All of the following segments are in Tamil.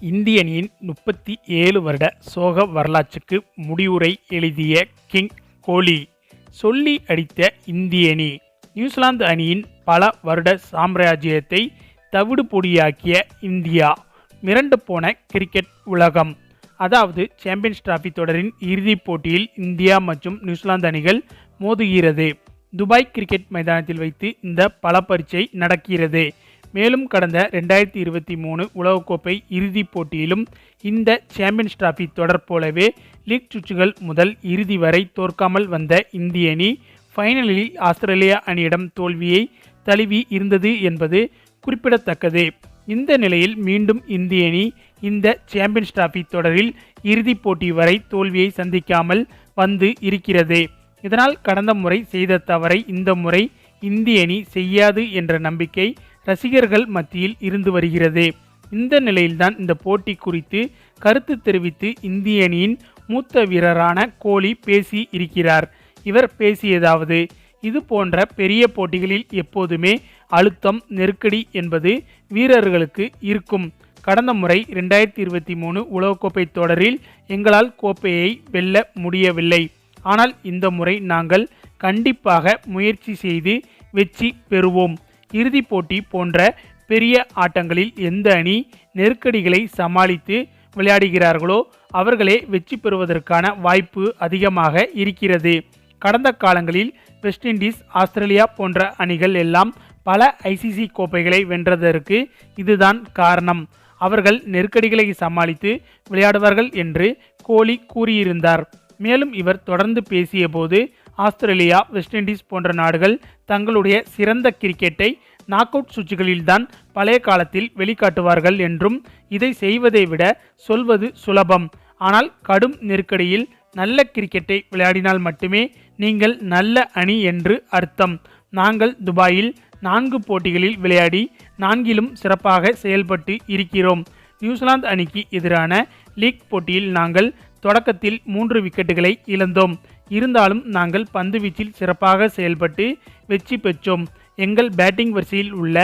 இந்திய அணியின் முப்பத்தி ஏழு வருட சோக வரலாற்றுக்கு முடிவுரை எழுதிய கிங் கோலி சொல்லி அடித்த இந்திய அணி நியூசிலாந்து அணியின் பல வருட சாம்ராஜ்யத்தை தவிடு பொடியாக்கிய இந்தியா மிரண்டு போன கிரிக்கெட் உலகம். அதாவது சாம்பியன்ஸ் டிராஃபி தொடரின் இறுதிப் போட்டியில் இந்தியா மற்றும் நியூசிலாந்து அணிகள் மோதுகிறது. துபாய் கிரிக்கெட் மைதானத்தில் வைத்து இந்த பல பரீட்சை நடக்கிறது. மேலும் கடந்த ரெண்டாயிரத்தி இருபத்தி மூணு உலகக்கோப்பை இறுதிப் போட்டியிலும் இந்த சாம்பியன்ஸ் டிராஃபி தொடர் போலவே லீக் சுற்றுகள் முதல் இறுதி வரை தோற்காமல் வந்த இந்திய அணி ஃபைனலில் ஆஸ்திரேலியா அணியிடம் தோல்வியை தழுவி இருந்தது என்பது குறிப்பிடத்தக்கது. இந்த நிலையில் மீண்டும் இந்திய அணி இந்த சாம்பியன்ஸ் டிராஃபி தொடரில் இறுதிப் போட்டி வரை தோல்வியை சந்திக்காமல் வந்து இருக்கிறது. இதனால் கடந்த முறை செய்த தவறை இந்த முறை இந்திய அணி செய்யாது என்ற நம்பிக்கை ரசிகர்கள் மத்தியில் இருந்து வருகிறது. இந்த நிலையில்தான் இந்த போட்டி குறித்து கருத்து தெரிவித்து இந்திய அணியின் மூத்த வீரரான கோலி பேசி இருக்கிறார். இவர் பேசியதாவது இது போன்ற பெரிய போட்டிகளில் எப்போதுமே அழுத்தம் நெருக்கடி என்பது வீரர்களுக்கு இருக்கும். கடந்த முறை ரெண்டாயிரத்தி இருபத்தி மூணு உலகக்கோப்பை தொடரில் எங்களால் கோப்பையை வெல்ல முடியவில்லை. ஆனால் இந்த முறை நாங்கள் கண்டிப்பாக முயற்சி செய்து வெற்றி பெறுவோம். இறுதிப் போட்டி போன்ற பெரிய ஆட்டங்களில் எந்த அணி நெருக்கடிகளை சமாளித்து விளையாடுகிறார்களோ அவர்களே வெற்றி பெறுவதற்கான வாய்ப்பு அதிகமாக இருக்கிறது. கடந்த காலங்களில் வெஸ்ட் இண்டீஸ் ஆஸ்திரேலியா போன்ற அணிகள் எல்லாம் பல ஐசிசி கோப்பைகளை வென்றதற்கு இதுதான் காரணம். அவர்கள் நெருக்கடிகளை சமாளித்து விளையாடுவார்கள் என்று கோலி கூறியிருந்தார். மேலும் இவர் தொடர்ந்து பேசியபோது ஆஸ்திரேலியா வெஸ்ட் இண்டீஸ் போன்ற நாடுகள் தங்களுடைய சிறந்த கிரிக்கெட்டை நாக் அவுட் சுற்றுகளில்தான் பழைய காலத்தில் வெளிக்காட்டுவார்கள் என்றும் இதை செய்வதை விட சொல்வது சுலபம். ஆனால் கடும் நெருக்கடியில் நல்ல கிரிக்கெட்டை விளையாடினால் மட்டுமே நீங்கள் நல்ல அணி என்று அர்த்தம். நாங்கள் துபாயில் நான்கு போட்டிகளில் விளையாடி நான்கிலும் சிறப்பாக செயல்பட்டு இருக்கிறோம். நியூசிலாந்து அணிக்கு எதிரான லீக் போட்டியில் நாங்கள் தொடக்கத்தில் மூன்று விக்கெட்டுகளை இழந்தோம். இருந்தாலும் நாங்கள் பந்துவீச்சில் சிறப்பாக செயல்பட்டு வெற்றி பெற்றோம். எங்கள் பேட்டிங் வரிசையில் உள்ள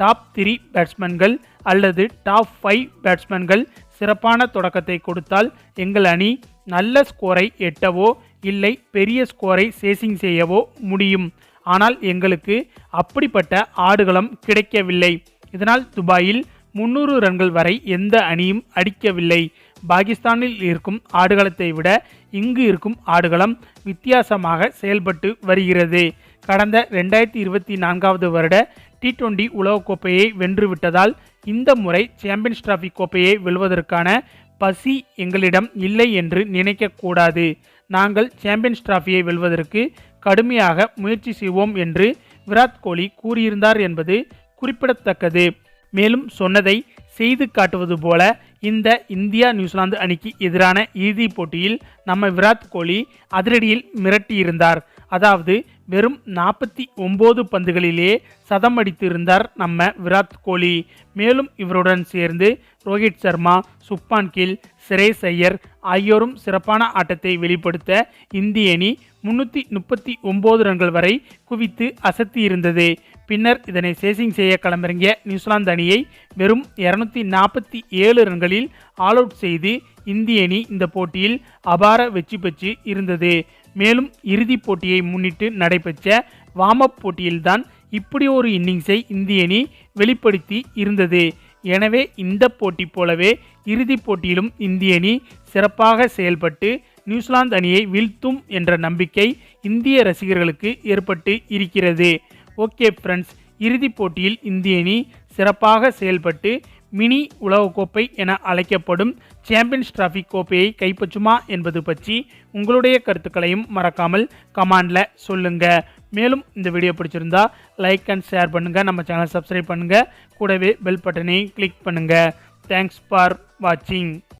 டாப் த்ரீ பேட்ஸ்மேன்கள் அல்லது டாப் ஃபைவ் பேட்ஸ்மேன்கள் சிறப்பான தொடக்கத்தை கொடுத்தால் எங்கள் அணி நல்ல ஸ்கோரை எட்டவோ இல்லை பெரிய ஸ்கோரை சேசிங் செய்யவோ முடியும். ஆனால் எங்களுக்கு அப்படிப்பட்ட ஆடுகளம் கிடைக்கவில்லை. இதனால் துபாயில் முன்னூறு ரன்கள் வரை எந்த அணியும் அடிக்கவில்லை. பாகிஸ்தானில் இருக்கும் ஆடுகளத்தை விட இங்கு இருக்கும் ஆடுகளம் வித்தியாசமாக செயல்பட்டு வருகிறது. கடந்த ரெண்டாயிரத்தி இருபத்தி நான்காவது வருட டி டுவெண்டி உலகக்கோப்பையை வென்றுவிட்டதால் இந்த முறை சாம்பியன்ஸ் டிராஃபி கோப்பையை வெல்வதற்கான பசி எங்களிடம் இல்லை என்று நினைக்கக்கூடாது. நாங்கள் சாம்பியன்ஸ் டிராஃபியை வெல்வதற்கு கடுமையாக முயற்சி செய்வோம் என்று விராட் கோலி கூறியிருந்தார் என்பது குறிப்பிடத்தக்கது. மேலும் சொன்னதை செய்து காட்டுவது போல இந்த இந்தியா நியூசிலாந்து அணிக்கு எதிரான இறுதிப் போட்டியில் நம்ம விராட் கோலி அதிரடியில் மிரட்டியிருந்தார். அதாவது வெறும் நாற்பத்தி ஒம்பது பந்துகளிலேயே சதம் அடித்திருந்தார் நம்ம விராட் கோலி. மேலும் இவருடன் சேர்ந்து ரோஹித் சர்மா சுப்பான் கில் சிரேஸ் ஐயர் ஆகியோரும் சிறப்பான ஆட்டத்தை வெளிப்படுத்த இந்திய அணி முன்னூற்றி முப்பத்தி ஒம்பது ரன்கள் வரை குவித்து அசத்தி இருந்தது பின்னர் இதனை சேசிங் செய்ய களமிறங்கிய நியூசிலாந்து அணியை வெறும் இருநூத்தி நாற்பத்தி ஏழு ரன்களில் ஆல் அவுட் செய்து இந்திய அணி இந்த போட்டியில் அபார வெற்றி பெற்று இருந்தது. மேலும் இறுதிப் போட்டியை முன்னிட்டு நடைபெற்ற வார்ம் அப் போட்டியில்தான் இப்படி ஒரு இன்னிங்ஸை இந்திய அணி வெளிப்படுத்தி இருந்தது. எனவே இந்த போட்டி போலவே இறுதிப் போட்டியிலும் இந்திய அணி சிறப்பாக செயல்பட்டு நியூசிலாந்து அணியை வீழ்த்தும் என்ற நம்பிக்கை இந்திய ரசிகர்களுக்கு ஏற்பட்டு இருக்கிறது. ஓகே ஃப்ரெண்ட்ஸ் இறுதிப் போட்டியில் இந்திய அணி சிறப்பாக செயல்பட்டு மினி உலகக்கோப்பை என அழைக்கப்படும் சாம்பியன்ஸ் டிராஃபி கோப்பையை கைப்பற்றுமா என்பது பற்றி உங்களுடைய கருத்துக்களையும் மறக்காமல் கமாண்டில் சொல்லுங்கள் மேலும் இந்த வீடியோ பிடிச்சிருந்தா லைக் அண்ட் ஷேர் பண்ணுங்கள் நம்ம சேனலை சப்ஸ்கிரைப் பண்ணுங்கள் கூடவே பெல் பட்டனை கிளிக் பண்ணுங்கள் தேங்க்ஸ் ஃபார் வாட்சிங்